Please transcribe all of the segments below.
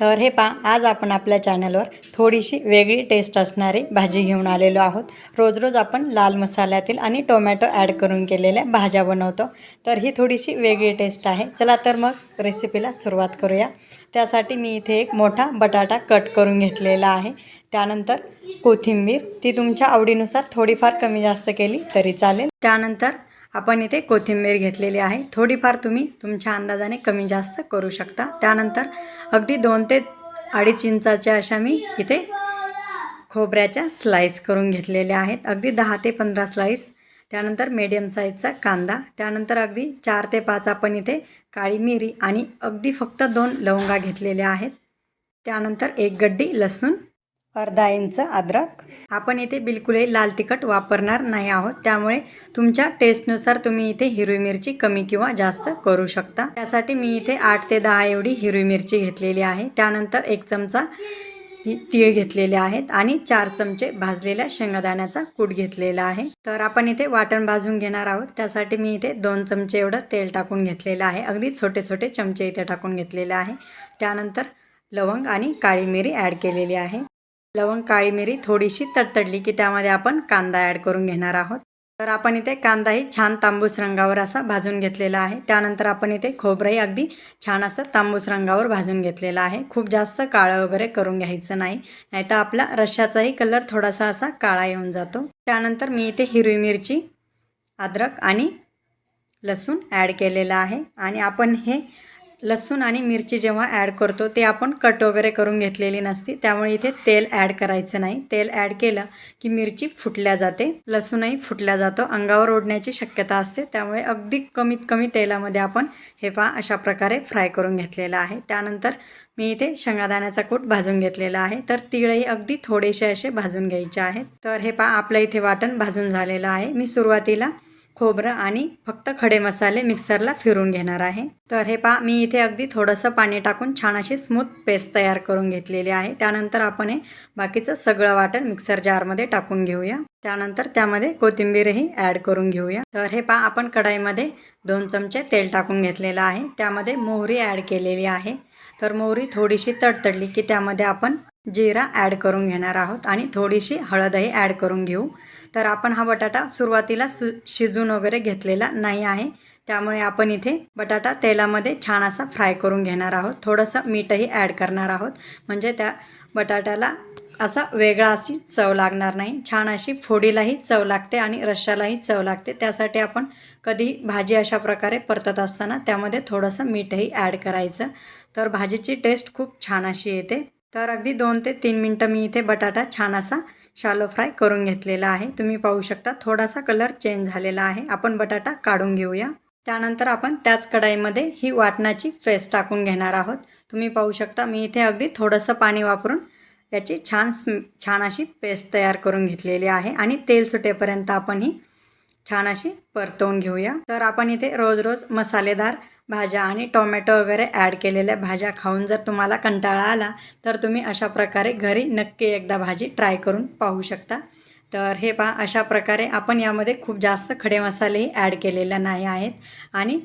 तर हे पा आज आपण आपल्या चॅनलवर थोडीशी वेगळी टेस्ट असणारी भाजी घेऊन आलेलो आहोत. रोज रोज आपण लाल मसाल्यातील आणि टोमॅटो ॲड करून केलेल्या भाज्या बनवतो. तर ही थोडीशी वेगळी टेस्ट आहे. चला तर मग रेसिपीला सुरुवात करूया. त्यासाठी मी इथे एक मोठा बटाटा कट करून घेतलेला आहे. त्यानंतर कोथिंबीर ती तुमच्या आवडीनुसार थोडीफार कमी जास्त केली तरी चालेल. त्यानंतर आपण इथे कोथिंबीर घेतलेली आहे. थोडीफार तुम्ही तुमच्या अंदाजाने कमी जास्त करू शकता. त्यानंतर अगदी दोन ते अडीच इंचाच्या अशा मी इथे खोबऱ्याच्या स्लाईस करून घेतलेल्या आहेत. अगदी दहा ते पंधरा स्लाईस त्यानंतर मीडियम साईजचा कांदा. त्यानंतर अगदी चार ते पाच आपण इथे काळी मिरी आणि अगदी फक्त दोन लवंगा घेतलेल्या आहेत. त्यानंतर एक गड्डी लसूण अर्धा इंच अद्रक. आपण इथे बिलकुलही लाल तिखट वापरणार नाही आहोत. त्यामुळे तुमच्या टेस्टनुसार तुम्ही इथे हिरवी मिरची कमी किंवा जास्त करू शकता. त्यासाठी मी इथे आठ ते दहा एवढी हिरवी मिरची घेतलेली आहे. त्यानंतर एक चमचा ही तीळ घेतलेले आहेत आणि चार चमचे भाजलेल्या शेंगादाण्याचा कूट घेतलेला आहे. तर आपण इथे वाटण भाजून घेणार आहोत. त्यासाठी मी इथे दोन चमचे एवढं तेल टाकून घेतलेलं आहे. अगदी छोटे छोटे चमचे इथे टाकून घेतलेले आहे. त्यानंतर लवंग आणि काळी मिरी ॲड केलेली आहे. लवंग काळी मिरी थोडीशी तडतडली की त्यामध्ये आपण कांदा ॲड करून घेणार आहोत. तर आपण इथे कांदाही छान तांबूस रंगावर असा भाजून घेतलेला आहे. त्यानंतर आपण इथे खोबरंही अगदी छान असं तांबूस रंगावर भाजून घेतलेलं आहे. खूप जास्त काळं वगैरे करून घ्यायचं नाही. नाहीतर आपला रश्शाचाही कलर थोडासा असा काळा येऊन जातो. त्यानंतर मी इथे हिरवी मिरची अद्रक आणि लसूण ॲड केलेलं आहे. आणि आपण हे लसूण आणि मिरची जेव्हा ॲड करतो ते आपण कट वगैरे करून घेतलेली नसती. त्यामुळे इथे तेल ॲड करायचं नाही. तेल ॲड केलं की मिरची फुटल्या जाते. लसूणही फुटल्या जातो. अंगावर ओढण्याची शक्यता असते. त्यामुळे अगदी कमीत कमी तेलामध्ये आपण हे पहा अशा प्रकारे फ्राय करून घेतलेलं आहे. त्यानंतर मी इथे शेंगादाण्याचा कूट भाजून घेतलेला आहे. तर तिळही अगदी थोडेसे असे भाजून घ्यायचे आहेत. तर हे पहा आपलं इथे वाटण भाजून झालेलं आहे. मी सुरुवातीला खोबरं आणि फक्त खडे मसाले मिक्सरला फिरून घेणार आहे. तर हे पहा मी इथे अगदी थोडंसं पाणी टाकून छान अशी स्मूथ पेस्ट तयार करून घेतलेली आहे. त्यानंतर आपण हे बाकीचं सगळं वाटण मिक्सर जारमध्ये टाकून घेऊया. त्यानंतर त्यामध्ये कोथिंबीरही ॲड करून घेऊया. तर हे पहा आपण कढाईमध्ये दोन चमचे तेल टाकून घेतलेलं आहे. त्यामध्ये मोहरी ॲड केलेली आहे. तर मोहरी थोडीशी तडतडली की त्यामध्ये आपण जिरा ॲड करून घेणार आहोत आणि थोडीशी हळदही ॲड करून घेऊ. तर आपण हा बटाटा सुरुवातीला सु शिजून वगैरे घेतलेला नाही आहे. त्यामुळे आपण इथे बटाटा तेलामध्ये छान असा फ्राय करून घेणार आहोत. थोडंसं मीठही ॲड करणार आहोत. म्हणजे त्या बटाट्याला असा वेगळा अशी चव लागणार नाही. छान अशी फोडीलाही चव लागते आणि रश्शालाही चव लागते. त्यासाठी आपण कधी भाजी अशा प्रकारे परतत असताना त्यामध्ये थोडंसं मीठही ॲड करायचं. तर भाजीची टेस्ट खूप छान अशी येते. तर अगदी दोन ते तीन मिनटं मी इथे बटाटा छान असा शालो फ्राय करून घेतलेला आहे. तुम्ही पाहू शकता थोडासा कलर चेंज झालेला आहे. आपण बटाटा काढून घेऊया. त्यानंतर आपण त्याच कढाईमध्ये ही वाटणाची फेस टाकून घेणार आहोत. तुम्ही पाहू शकता मी इथे अगदी थोडंसं पाणी वापरून याची छान छान अशी पेस्ट तयार करून घेतलेली आहे आणि तेल सुटेपर्यंत आपण ही छान अशी परतवून घेऊया. तर आपण इथे रोज रोज मसालेदार भाज्या आणि टोमॅटो वगैरे ॲड केलेल्या भाज्या खाऊन जर तुम्हाला कंटाळा आला तर तुम्ही अशा प्रकारे घरी नक्की एकदा भाजी ट्राय करून पाहू शकता. तर हे पहा अशा प्रकारे आपण यामध्ये खूप जास्त खडे मसालेही ॲड केलेले नाही आहेत. आणि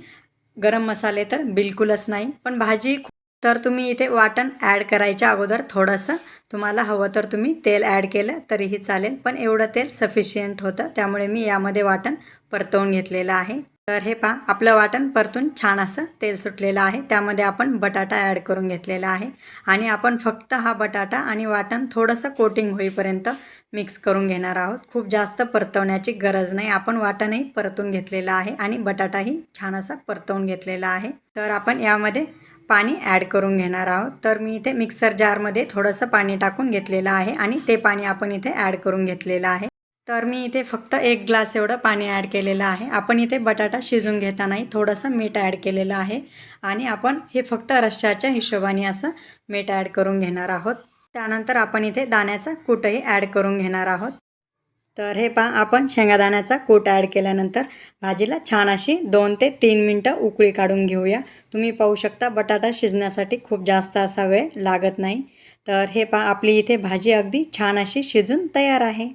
गरम मसाले तर बिलकुलच नाही. पण भाजी तर तुम्ही इथे वाटण ॲड करायच्या अगोदर थोडंसं तुम्हाला हवं तर तुम्ही तेल ॲड केलं तरीही चालेल. पण एवढं तेल सफिशियंट होतं त्यामुळे मी यामध्ये वाटण परतवून घेतलेलं आहे. तर हे पहा आपलं वाटण परतून छान असं तेल सुटलेलं आहे. त्यामध्ये आपण बटाटा ॲड करून घेतलेला आहे. आणि आपण फक्त हा बटाटा आणि वाटण थोडंसं कोटिंग होईपर्यंत मिक्स करून घेणार आहोत. खूप जास्त परतवण्याची गरज नाही. आपण वाटणही परतून घेतलेलं आहे आणि बटाटाही छान असा परतवून घेतलेला आहे. तर आपण यामध्ये पाणी ॲड करून घेणार आहोत. तर मी इथे मिक्सर जारमध्ये थोडंसं पाणी टाकून घेतलेलं आहे आणि ते पाणी आपण इथे ॲड करून घेतलेलं आहे. तर मी इथे फक्त एक ग्लास एवढं पाणी ॲड केलेलं आहे. आपण इथे बटाटा शिजून घेतानाही थोडंसं मीठ ॲड केलेलं आहे. आणि आपण हे फक्त रश्श्याच्या हिशोबाने असं मीठ ॲड करून घेणार आहोत. त्यानंतर आपण इथे दाण्याचा कूटही ॲड करून घेणार आहोत. तर हे पहा आपण शेंगादाण्याचा कूट ॲड केल्यानंतर भाजीला छान अशी दोन ते तीन मिनटं उकळी काढून घेऊया. तुम्ही पाहू शकता बटाटा शिजण्यासाठी खूप जास्त असा वेळ लागत नाही. तर हे पहा आपली इथे भाजी अगदी छान अशी शिजून तयार आहे.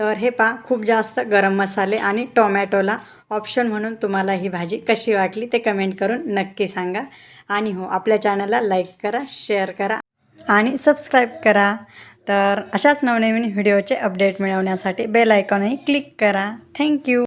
तर हे पहा खूप जास्त गरम मसाले आणि टोमॅटोला ऑप्शन म्हणून तुम्हाला ही भाजी कशी वाटली ते कमेंट करून नक्की सांगा. आणि हो आपल्या चॅनलला लाईक करा शेअर करा आणि सबस्क्राईब करा. तर अशाच नवनवीन व्हिडिओचे अपडेट मिळवण्यासाठी बेल आयकॉनही क्लिक करा. Thank you